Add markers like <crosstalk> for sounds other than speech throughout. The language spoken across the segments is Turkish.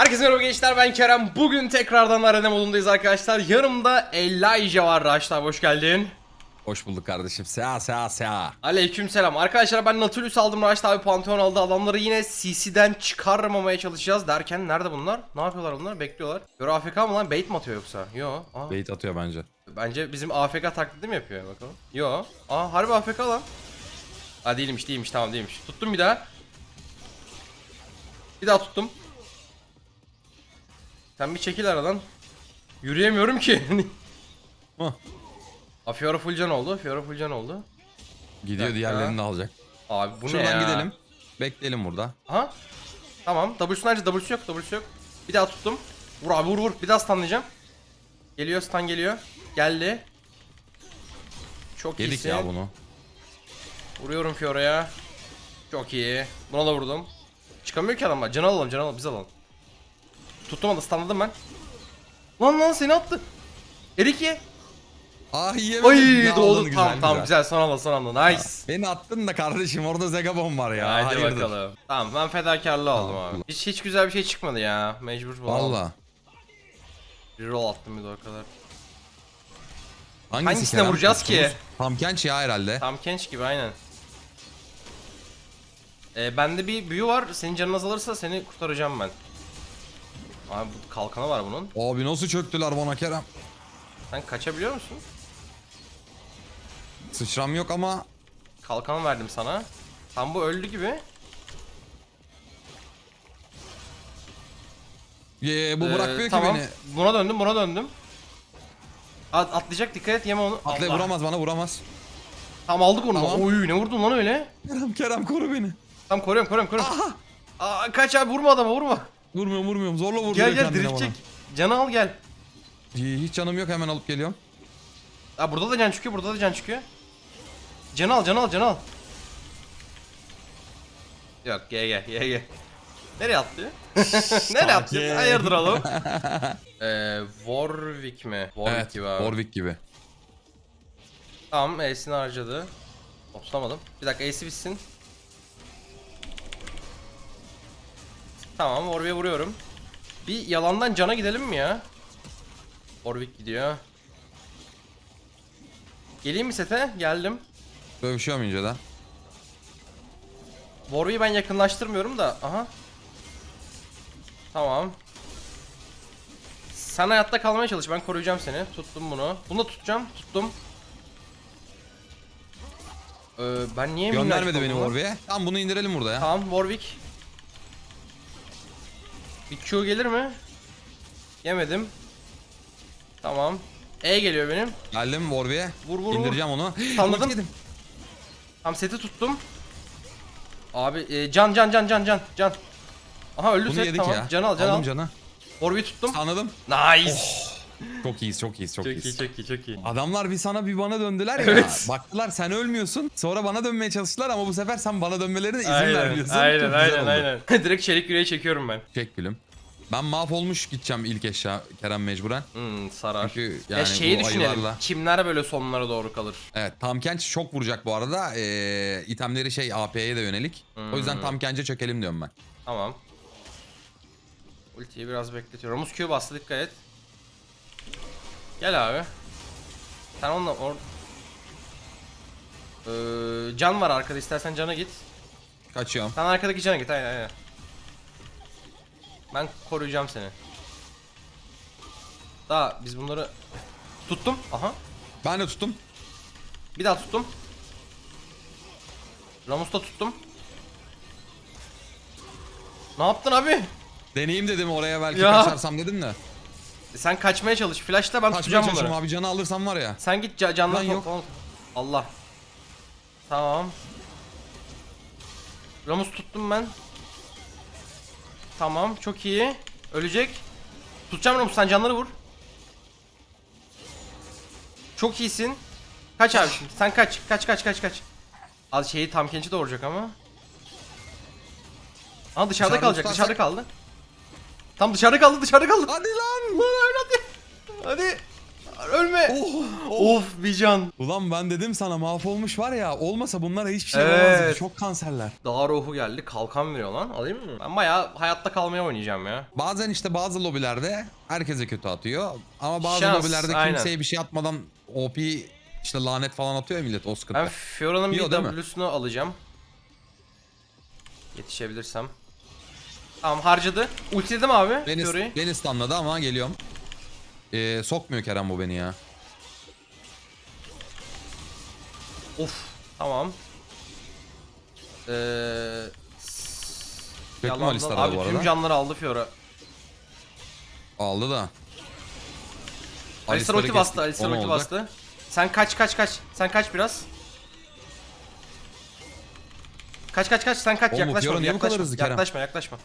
Herkese merhaba gençler ben Kerem. Bugün tekrardan arena modundayız arkadaşlar. Yanımda Elijah var. Raşlar hoş geldin. Hoş bulduk kardeşim. Sea sea sea. Aleykümselam. Arkadaşlar ben Nautilus aldım. Raşlar abi Pantheon aldı. Adamları yine CC'den çıkarmamaya çalışacağız derken nerede bunlar? Ne yapıyorlar bunlar? Bekliyorlar. Göre AFK mı lan? Bait mi atıyor yoksa? Yo. Aa. Bait atıyor bence. Bence bizim AFK taklidi mi yapıyor bakalım. Yo. Aa harbi AFK lan. Aa değilmiş değilmiş tamam değilmiş. Tuttum bir daha. Bir daha tuttum. Sen bir çekil aradan. Yürüyemiyorum ki. Hah. Aa Fiora full can oldu. Fiora full can oldu. Gidiyor dakika. diğerlerini de alacak. Abi bu ne Şuradan ya? gidelim. Bekleyelim burada. Aha. Tamam. W'su nerede? W'su yok. W'su yok. Bir daha tuttum. Vur abi vur vur. Bir daha stunlayacağım. Geliyor stun geliyor. Geldi. Çok Yedik iyisin. ya bunu. Vuruyorum Fiora'ya. Çok iyi. Buna da vurdum. Çıkamıyor ki adamlar. Can alalım, can alalım, biz alalım. Tuttum onu, stunladım ben. Lan lan seni attı. Erik ye. Ah yiyemedim. Ay doğdu. aldın, tamam tamam güzel. Son anda son anda. Nice. Beni attın da kardeşim orada Zegabon var ya. Hadi Hayırdır. bakalım. Tamam ben fedakarlığı aldım Tamam, abi. Hiç hiç güzel bir şey çıkmadı ya. Mecbur bunu aldım. Valla. Reroll attım bir de o kadar. Hangisi Hangisine Kerem? vuracağız ki? Tuttuğumuz Tam Kenç ya herhalde. Tam Kench gibi aynen. Ee, bende bir büyü var. Senin canın azalırsa seni kurtaracağım ben. Abi bu kalkanı var bunun. Abi nasıl çöktüler bana Kerem? Sen kaçabiliyor musun? Sıçram yok ama Kalkan verdim sana. Tam bu öldü gibi. Ye, bu Ee, bırakmıyor tamam. ki beni. Buna döndüm, buna döndüm. At, atlayacak dikkat et yeme onu. Atlay Allah. vuramaz bana vuramaz. Tamam aldık onu. Tamam. Oy ne vurdun lan öyle? Kerem Kerem koru beni. Tamam koruyorum koruyorum koruyorum. Aa, kaç abi vurma adama vurma. Vurmuyorum vurmuyorum zorla vurduruyor Gel gel kendine drift çek. bana. Canı al gel. İyi, Hiç canım yok hemen alıp geliyorum. Aa, burada da can çıkıyor burada da can çıkıyor. Canı al canı al canı al. Yok gel gel gel gel. Nereye attı? <laughs> Nereye? Sakin. Hayırdır oğlum? Eee <laughs> Warwick mi? Warwick evet gibi abi. Warwick gibi. Tamam E'sini harcadı. Hop, Tutamadım. Bir dakika E'si bitsin. Tamam Warwick'e vuruyorum. Bir yalandan cana gidelim mi ya? Warwick gidiyor. Geleyim mi sete? Geldim. Dövüşüyorum inceden. Warwick'i ben yakınlaştırmıyorum da. Aha. Tamam. Sen hayatta kalmaya çalış. Ben koruyacağım seni. Tuttum bunu. Bunu da tutacağım. Tuttum. Ee, ben niye Göndermedi beni? Warwick'e. Tamam bunu indirelim burada ya. Tamam Warwick. Bir Q gelir mi? Yemedim. Tamam. E geliyor benim. Geldim Warwick'e. Vur, vur, vur. İndireceğim onu. Anladım. <gasps> Ulti yedim. Tam seti tuttum. Abi e, can can can can can can. Aha öldü Bunu set yedik tamam. ya. Can al can Aldım al. canı. Warwick'i tuttum. Anladım. Nice. Çok iyiyiz çok iyiyiz çok, çok iyiyiz. iyi çok iyi çok iyi. Adamlar bir sana bir bana döndüler ya. Evet. Baktılar sen ölmüyorsun. Sonra bana dönmeye çalıştılar ama bu sefer sen bana dönmelerine izin Aynen vermiyorsun. aynen güzel aynen oldu. aynen. <laughs> Direkt çelik yüreği çekiyorum ben. Çek gülüm. Ben mahvolmuş gideceğim ilk eşya Kerem mecburen. Hmm sarar. Çünkü ya yani şeyi bu düşünelim. ayılarla- Kimler böyle sonlara doğru kalır? Evet Tam çok vuracak bu arada. Ee, itemleri şey AP'ye de yönelik. O yüzden Hmm. Tam Kench'e çökelim diyorum ben. Tamam. Ultiyi biraz bekletiyorum. Ramus Q bastı dikkat et. Gel abi. Sen onunla or... Ee, can var arkada istersen cana git. Kaçıyorum. Sen arkadaki cana git aynen aynen. Ben koruyacağım seni. Daha biz bunları tuttum. Aha. Ben de tuttum. Bir daha tuttum. Ramus da tuttum. Ne yaptın abi? Deneyeyim dedim oraya belki Ya. kaçarsam dedim de. Sen kaçmaya çalış. Flash'ta ben Kaçmaya tutacağım çalışıyorum bunları. abi canı alırsam var ya. Sen git ca canlı Lan yok. topla- Allah. Tamam. Ramus tuttum ben. Tamam çok iyi. Ölecek. Tutacağım Ramus sen canları vur. Çok iyisin. Kaç abi şimdi. Sen kaç. Kaç kaç kaç kaç. Al şeyi tam kenci doğuracak ama. Aa dışarıda, Dışarıda kalacak. tutarsak- Dışarıda kaldı. Tam dışarıda kaldı. Dışarıda kaldı. Hadi lan. Lan hadi. Hadi. Ölme. Oh, Of bir can. Ulan ben dedim sana mahvolmuş var ya olmasa bunlara hiçbir şey Evet. olmazdı. Çok kanserler. Dağ ruhu geldi. Kalkan veriyor lan. Alayım mı? Ben bayağı hayatta kalmaya oynayacağım ya. Bazen işte bazı lobilerde herkese kötü atıyor. Ama bazı Şans, lobilerde aynen. kimseye bir şey atmadan OP işte lanet falan atıyor ya millet o sıkıntı. Ben Fiora'nın bir? W'sunu alacağım. Yetişebilirsem. Tamam harcadı. Ultiledim abi Beni, Fiora'yı. beni stunladı ama geliyorum. Ee, sokmuyor Kerem bu beni ya. Of. Tamam. Ee, Kötü yalandan- Alistar'a Abi bu tüm arada. canları aldı Fiora. Aldı da. Alistar ulti bastı. Alistar ulti bastı. Sen kaç kaç kaç. Sen kaç biraz. Kaç kaç kaç sen kaç Oğlum, yaklaşma Fiora niye bu kadar yaklaşma Kerem? yaklaşma yaklaşma.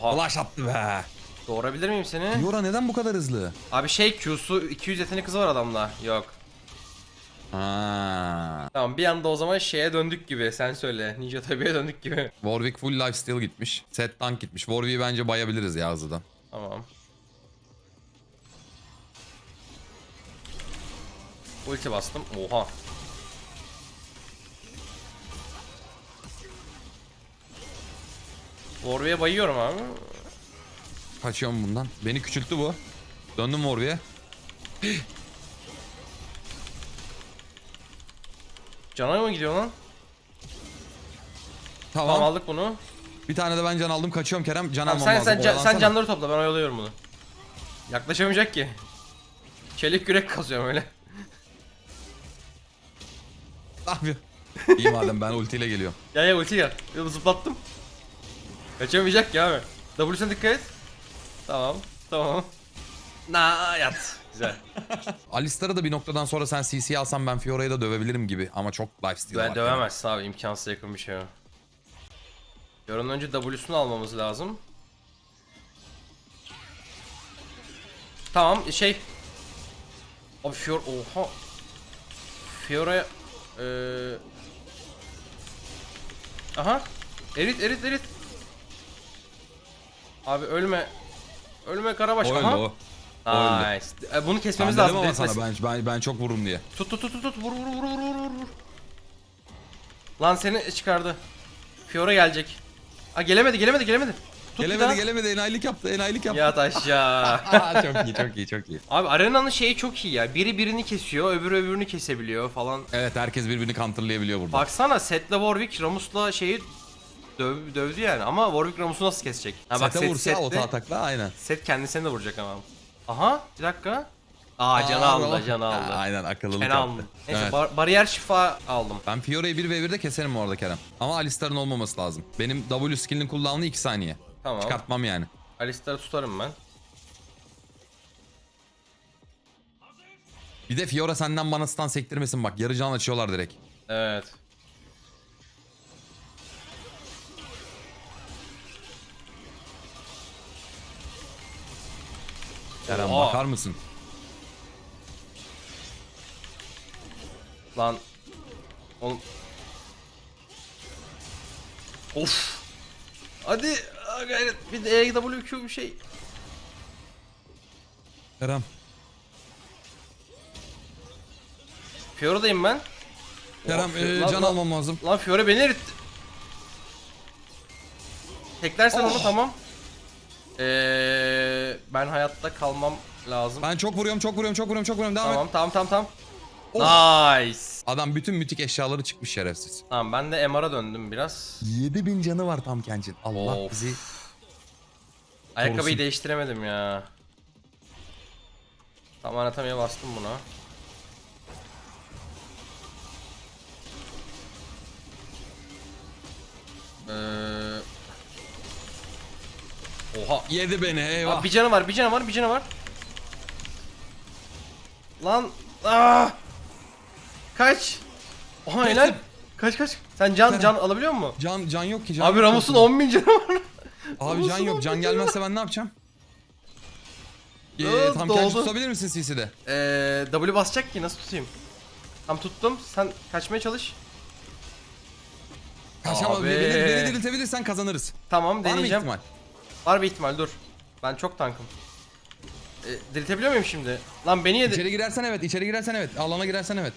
Oha Flash attı be. doğurabilir miyim seni? Yora neden bu kadar hızlı? Abi şey Q'su 200 yetenek hızı var adamda. Yok. Ha. Tamam bir anda o zaman şeye döndük gibi sen söyle. Ninja tabiye döndük gibi. <laughs> Warwick full lifesteal gitmiş. Set tank gitmiş. Warwick'i bence bayabiliriz ya hızlıdan. Tamam. Ulti bastım. Oha. Warwick'e bayıyorum abi. Kaçıyorum bundan. Beni küçülttü bu. Döndüm Warwick'e. <gasps> Cana mı gidiyor lan? Tamam. Tamam aldık bunu. Bir tane de ben can aldım. Kaçıyorum Kerem. Can Tamam, almam sen lazım. sen can- sen Oyalansana. canları topla ben oyalıyorum bunu. Yaklaşamayacak ki. Çelik yürek kasıyorum öyle. <laughs> Ne yapıyor? İyi madem ben ultiyle geliyorum. Ya ya ulti gel. Zıplattım. Kaçamayacak ki abi. W'sine dikkat et. Tamam. Tamam. Na yat. Güzel. <laughs> Alistar'ı da bir noktadan sonra sen CC alsan ben Fiora'yı da dövebilirim gibi. Ama çok lifesteal Ben var. dövemezsin abi imkansız yakın bir şey o. Yarın önce W'sunu almamız lazım. Tamam şey. Abi Fior oha. Fiora'ya eee Aha. Erit erit erit. Abi ölme. Ölme Karabaş. O öldü Aha. o. O öldü. Nice. E, Bunu Ben kesmemiz dedim lazım. ama sana ben, ben, ben çok vururum diye. Tut tut tut tut tut vur vur vur vur vur vur. Lan seni çıkardı. Fiora gelecek. Aa gelemedi gelemedi gelemedi. Tut bir gelemedi daha. gelemedi enayilik yaptı enayilik yaptı. Yat aşağı. <laughs> çok iyi çok iyi çok iyi. Abi arenanın şeyi çok iyi ya. Biri birini kesiyor, öbürü öbürünü kesebiliyor falan. Evet herkes birbirini counterlayabiliyor burada. Baksana Set'le Warwick Ramus'la şeyi döv, dövdü yani ama Warwick Ramus'u nasıl kesecek? Ha bak Set, vursa Set'le- oto atakla aynen. Set kendisine de vuracak ama. Aha bir dakika. Aa canı Aa, aldı bravo. canı aldı. Aynen akıllılık Fena yaptı. aldım. Neyse Evet. bar- bariyer şifa aldım. Ben Fiora'yı 1v1'de keserim orada Kerem. Ama Alistar'ın olmaması lazım. Benim W skill'in cooldown'u 2 saniye. Tamam. Çıkartmam yani. Alistar'ı tutarım ben. Bir de Fiora senden bana stun sektirmesin bak. Yarı can açıyorlar direkt. Evet. Oha. bakar mısın? Lan. Oğlum. Of. Hadi. Aa, gayret. Bir de EWQ bir şey. Kerem. Fiora'dayım ben. Kerem Of, e, lan, can lan. almam lazım. Lan Fiora beni eritti. Teklersen onu Oh. tamam. Ee, ben hayatta kalmam lazım. Ben çok vuruyorum çok vuruyorum çok vuruyorum çok vuruyorum. Devam Tamam et. tamam tamam tamam. Oh. Nice. Adam bütün mütik eşyaları çıkmış şerefsiz. Tamam ben de MR'a döndüm biraz. 7000 canı var tam Kencin. Allah Of. bizi. Ayakkabıyı Korusun. değiştiremedim ya. Tam anatomiye bastım buna. Ee... Oha. Yedi beni eyvah. Abi bir canı var, bir canı var, bir canı var. Lan. Aa! Kaç. Oha helal. Kaç kaç. Sen can can alabiliyor musun? Can can yok ki can. Abi yok. Ramus'un 10 bin canı var. Abi can yok. Can gelmezse ben ne yapacağım? Ee, tam. Kencin tutabilir misin CC'de? Eee W basacak ki nasıl tutayım? Tam tuttum. Sen kaçmaya çalış. Kaçamadım. Abi. Beni, beni diriltebilirsen kazanırız. Tamam Var mı deneyeceğim. ihtimal? Var bir ihtimal dur. Ben çok tankım. E, diriltebiliyor muyum şimdi? Lan beni yedi. İçeri girersen evet, içeri girersen evet. Alana girersen evet.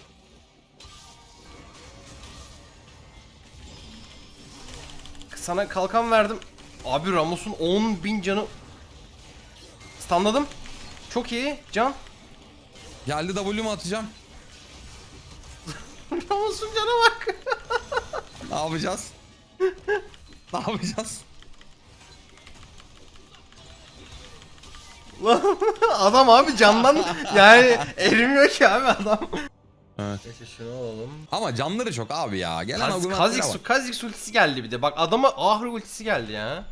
Sana kalkan verdim. Abi Ramos'un 10 bin canı. Stunladım. Çok iyi. Can. Geldi W'mu atacağım. <laughs> Ramos'un cana bak. Ne yapacağız? ne yapacağız? <laughs> adam abi candan yani erimiyor ki abi adam. Evet. Neyse şunu alalım. Ama canları çok abi ya. Gelen Kaz, Kha'Zix, bak. Kha'Zix ultisi geldi bir de. Bak adama Ahri ultisi geldi ya.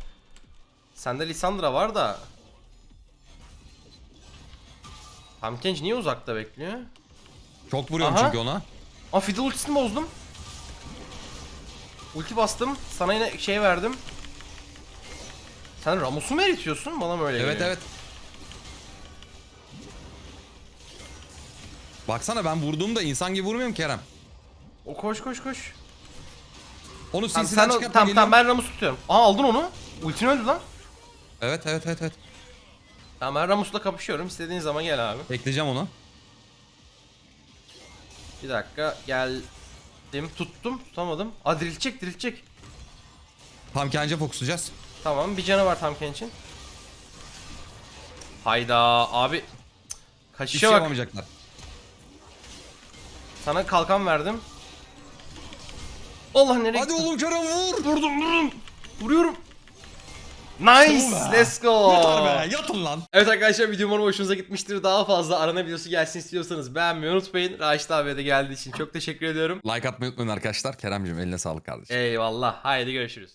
Sende Lissandra var da. Tam Kench niye uzakta bekliyor? Çok vuruyorum Aha. çünkü ona. Aa Fiddle ultisini bozdum. Ulti bastım. Sana yine şey verdim. Sen Ramos'u mu eritiyorsun? Bana mı öyle Evet geliyor? evet. Baksana ben vurduğumda insan gibi vurmuyorum Kerem. O koş koş koş. Onu Tamam, sinsinden sen o- çıkartma tamam, geliyorum. tamam ben Ramus'u tutuyorum. Aa aldın onu. Ultin öldü lan. Evet evet evet evet. Tamam ben Ramus'la kapışıyorum. İstediğin zaman gel abi. Ekleyeceğim onu. Bir dakika geldim. Tuttum. Tutamadım. Aa diriltecek diriltecek. Tam kence fokuslayacağız. Tamam bir canı var tam Kench'in. Hayda abi. Cık, Hiç Kaçışa şey bak. yapamayacaklar. Sana kalkan verdim. Allah nereye Hadi gitti? oğlum Kerem vur. Vurdum vurdum. Vuruyorum. Nice. Be. Let's go. Yeter be yatın lan. Evet arkadaşlar video umarım hoşunuza gitmiştir. Daha fazla arana videosu gelsin istiyorsanız beğenmeyi unutmayın. Raşit abiye de geldiği için çok teşekkür ediyorum. Like atmayı unutmayın arkadaşlar. Kerem'cim eline sağlık kardeşim. Eyvallah. Haydi görüşürüz.